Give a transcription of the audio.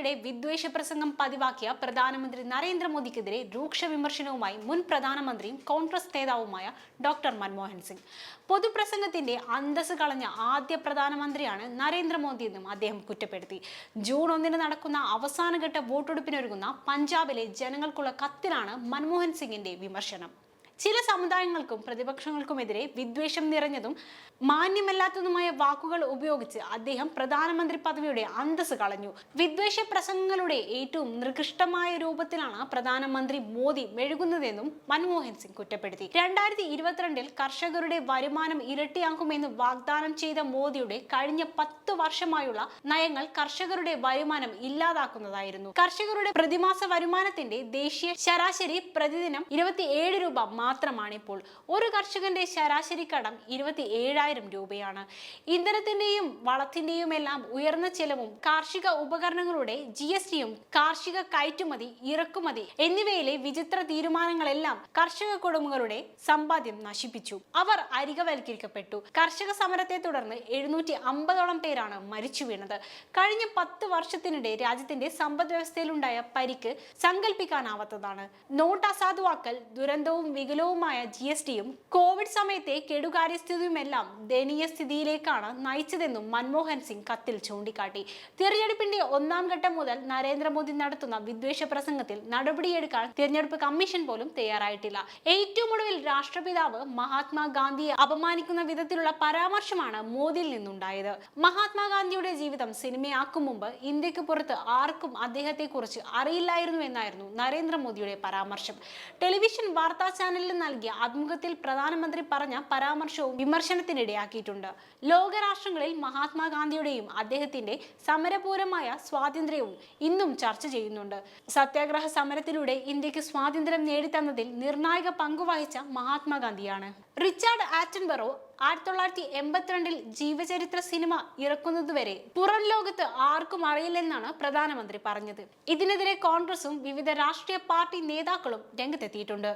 യാത്രക്കിടെ വിദ്വേഷ പ്രസംഗം പതിവാക്കിയ പ്രധാനമന്ത്രി നരേന്ദ്രമോദിക്കെതിരെ രൂക്ഷ വിമർശനവുമായി മുൻ പ്രധാനമന്ത്രിയും കോൺഗ്രസ് നേതാവുമായ ഡോക്ടർ മൻമോഹൻ സിംഗ്. പൊതുപ്രസംഗത്തിന്റെ അന്തസ് കളഞ്ഞ ആദ്യ പ്രധാനമന്ത്രിയാണ് നരേന്ദ്രമോദിയെന്നും അദ്ദേഹം കുറ്റപ്പെടുത്തി. ജൂൺ ഒന്നിന് നടക്കുന്ന അവസാനഘട്ട വോട്ടെടുപ്പിനൊരുങ്ങുന്ന പഞ്ചാബിലെ ജനങ്ങൾക്കുള്ള കത്തിലാണ് മൻമോഹൻ സിംഗിന്റെ വിമർശനം. ചില സമുദായങ്ങൾക്കും പ്രതിപക്ഷങ്ങൾക്കുമെതിരെ വിദ്വേഷം നിറഞ്ഞതും മാന്യമല്ലാത്തതുമായ വാക്കുകൾ ഉപയോഗിച്ച് അദ്ദേഹം പ്രധാനമന്ത്രി പദവിയുടെ അന്തസ് കളഞ്ഞു. വിദ്വേഷ പ്രസംഗങ്ങളുടെ ഏറ്റവും നികൃഷ്ടമായ രൂപത്തിലാണ് പ്രധാനമന്ത്രി മോദി മെഴുകുന്നതെന്നും മൻമോഹൻ സിംഗ് കുറ്റപ്പെടുത്തി. രണ്ടായിരത്തി ഇരുപത്തിരണ്ടിൽ കർഷകരുടെ വരുമാനം ഇരട്ടിയാക്കുമെന്ന് വാഗ്ദാനം ചെയ്ത മോദിയുടെ കഴിഞ്ഞ പത്ത് വർഷമായുള്ള നയങ്ങൾ കർഷകരുടെ വരുമാനം ഇല്ലാതാക്കുന്നതായിരുന്നു. കർഷകരുടെ പ്രതിമാസ വരുമാനത്തിന്റെ ദേശീയ ശരാശരി പ്രതിദിനം ഇരുപത്തിയേഴ് രൂപ മാത്രമാണ് ഇപ്പോൾ ഒരു കർഷകന്റെ ശരാശരി കടം ഇരുപത്തി ഏഴായിരം രൂപയാണ്. ഇന്ധനത്തിന്റെയും വളത്തിന്റെയും എല്ലാം ഉയർന്ന ചെലവും കാർഷിക ഉപകരണങ്ങളുടെ ജി എസ് ടിയും കാർഷിക കയറ്റുമതി ഇറക്കുമതി എന്നിവയിലെ വിചിത്ര തീരുമാനങ്ങളെല്ലാം കർഷക കുടുംബങ്ങളുടെ സമ്പാദ്യം നശിപ്പിച്ചു. അവർ അരികവൽക്കരിക്കപ്പെട്ടു. കർഷക സമരത്തെ തുടർന്ന് എഴുന്നൂറ്റി അമ്പതോളം പേരാണ് മരിച്ചു വീണത്. കഴിഞ്ഞ പത്ത് വർഷത്തിനിടെ രാജ്യത്തിന്റെ സമ്പദ് വ്യവസ്ഥയിലുണ്ടായ പരിക്ക് സങ്കല്പിക്കാനാവാത്തതാണ് നോട്ട് അസാധുവാക്കൽ ദുരന്തവും വികലവുമായ ജി എസ് ടിയും കോവിഡ് സമയത്തെ കെടുകാര്യസ്ഥിതിയുമെല്ലാം ദയനീയ സ്ഥിതിയിലേക്കാണ് നയിച്ചതെന്നും മൻമോഹൻ സിംഗ് കത്തിൽ ചൂണ്ടിക്കാട്ടി. തിരഞ്ഞെടുപ്പിന്റെ ഒന്നാം ഘട്ടം മുതൽ നരേന്ദ്രമോദി നടത്തുന്ന വിദ്വേഷ പ്രസംഗത്തിൽ നടപടിയെടുക്കാൻ തിരഞ്ഞെടുപ്പ് കമ്മീഷൻ പോലും തയ്യാറായിട്ടില്ല. ഏറ്റവും ഒടുവിൽ രാഷ്ട്രപിതാവ് മഹാത്മാഗാന്ധിയെ അപമാനിക്കുന്ന വിധത്തിലുള്ള പരാമർശമാണ് മോദിയിൽ നിന്നുണ്ടായത്. മഹാത്മാഗാന്ധിയുടെ ജീവിതം സിനിമയാക്കും മുമ്പ് ഇന്ത്യയ്ക്ക് പുറത്ത് ആർക്കും അദ്ദേഹത്തെക്കുറിച്ച് അറിയില്ലായിരുന്നു എന്നായിരുന്നു നരേന്ദ്രമോദിയുടെ പരാമർശം. ടെലിവിഷൻ വാർത്താ ചാനലിൽ നൽകിയ അഭിമുഖത്തിൽ പ്രധാനമന്ത്രി പറഞ്ഞ പരാമർശവും വിമർശനത്തിനിടയാക്കിയിട്ടുണ്ട്. ലോകരാഷ്ട്രങ്ങളിൽ മഹാത്മാഗാന്ധിയുടെയും അദ്ദേഹത്തിന്റെ സമരപൂരമായ സ്വാതന്ത്ര്യവും ഇന്നും ചർച്ച ചെയ്യുന്നുണ്ട്. സത്യാഗ്രഹ സമരത്തിലൂടെ ഇന്ത്യയ്ക്ക് സ്വാതന്ത്ര്യം നേടിത്തന്നതിൽ നിർണായക പങ്കുവഹിച്ച മഹാത്മാഗാന്ധിയാണ്. റിച്ചാർഡ് ആറ്റൻബറോ ആയിരത്തി തൊള്ളായിരത്തി എൺപത്തിരണ്ടിൽ ജീവചരിത്ര സിനിമ ഇറക്കുന്നതുവരെ പുറം ലോകത്ത് ആർക്കും അറിയില്ലെന്നാണ് പ്രധാനമന്ത്രി പറഞ്ഞത്. ഇതിനെതിരെ കോൺഗ്രസും വിവിധ രാഷ്ട്രീയ പാർട്ടി നേതാക്കളും രംഗത്തെത്തിയിട്ടുണ്ട്.